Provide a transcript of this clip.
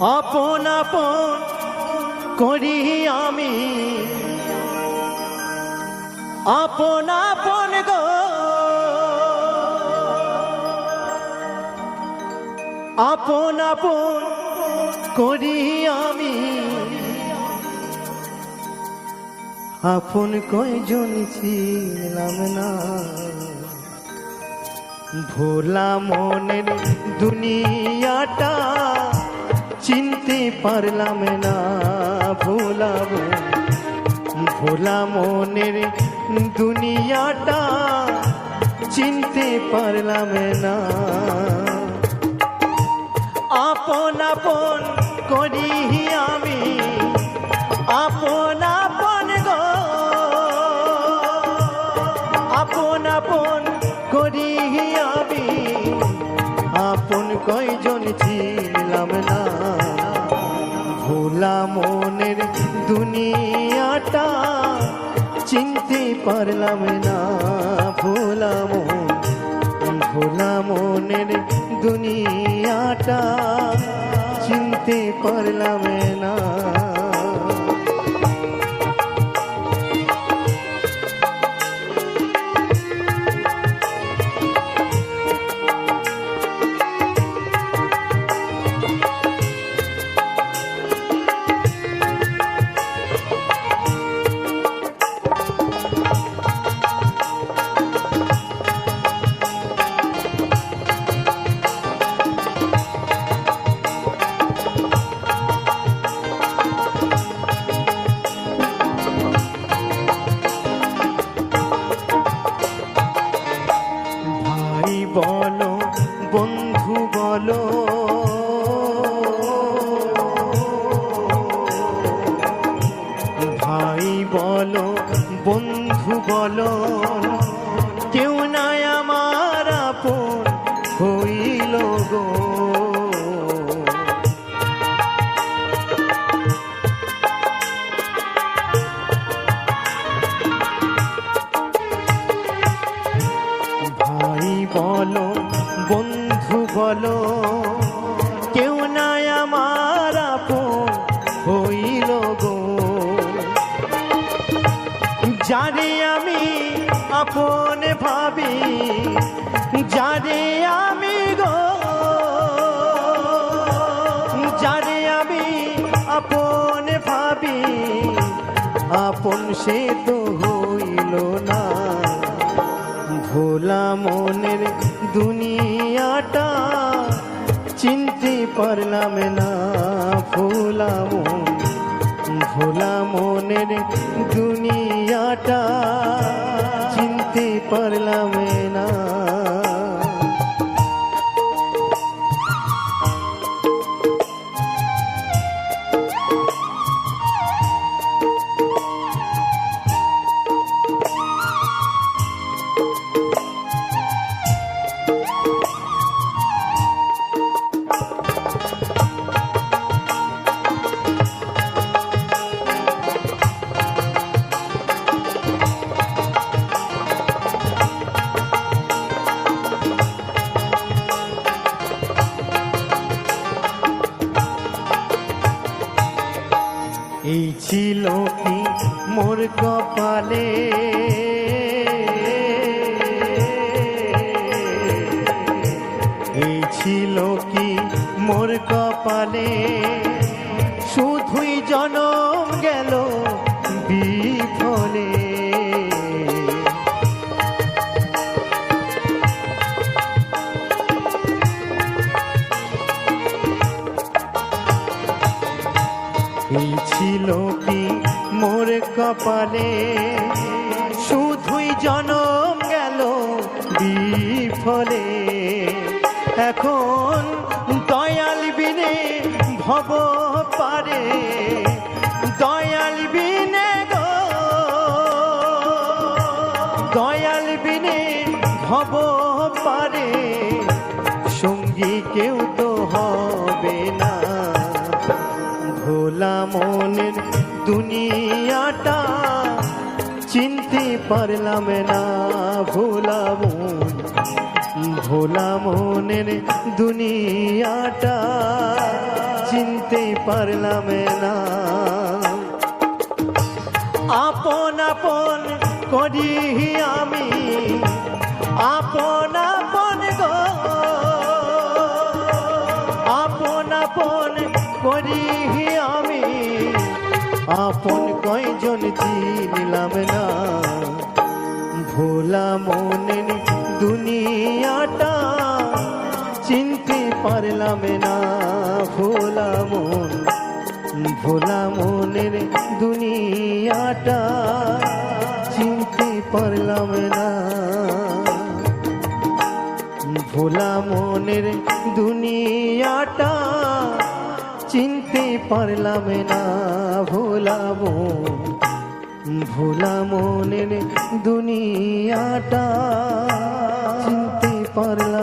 আপন আপন করি আমি। আপন আপন গো। আপন আপন করি আমি। আপন কয়জন ছিলাম না? ভোলা মনের দুনিয়াটা চিনতে পারলাম না, ভোলাম ভোলা মনের দুনিয়াটা, চিনতে পারলাম না। আপন আপন করি আমি, আপন আপন গো, আপন আপন করি আমি, আপন কয়জন ছিলাম না। ভোলা মনের দুনিয়াটা চিনতে পারলাম না। ভোলা মন ভোলা মনের দুনিয়াটা চিনতে পারলাম না। বলো বন্ধু বলো কেউ নাই আমার আপন হইল গো। ভাই বলো বন্ধু বলো আপন ভাবি, যারে আমি গো আমি আপন ভাবি, আপন সে তো হইল না। ভোলা মনের দুনিয়াটা চিনতে পারলাম না, ভোলা ভোলা মনের দুনিয়াটা চিনতে পারলাম না। এই ছিল কি মোর কপালে? এই ছিল কি মোর কপালে? শুধুই জনম গেল মোর কপালে শুধুই জনম গেল বিফলে। এখন দয়াল বিনে ভব পারে। দয়াল বিনে গো, দয়াল বিনে ভব পারে। সঙ্গী কেউ তো হবে না। ভোলা মনের দুনিয়াটা চিনতে পারলাম না, ভোলা মন, ভোলা মনের দুনিয়াটা চিনতে পারলাম না। আপন আপন করি আমি, আপন আপন গো। আপন আপন করি আপন কয়জন চিনলাম না। ভোলা মনের দুনিয়াটা, চিনতে পারলাম না। ভোলা মন, ভোলা মনের দুনিয়াটা, চিনতে পারলাম না। ভোলা মনের দুনিয়াটা চিনতে পারলাম না ভোলাম ভোলা মনের দুনিয়াটা। চিনতে পারলাম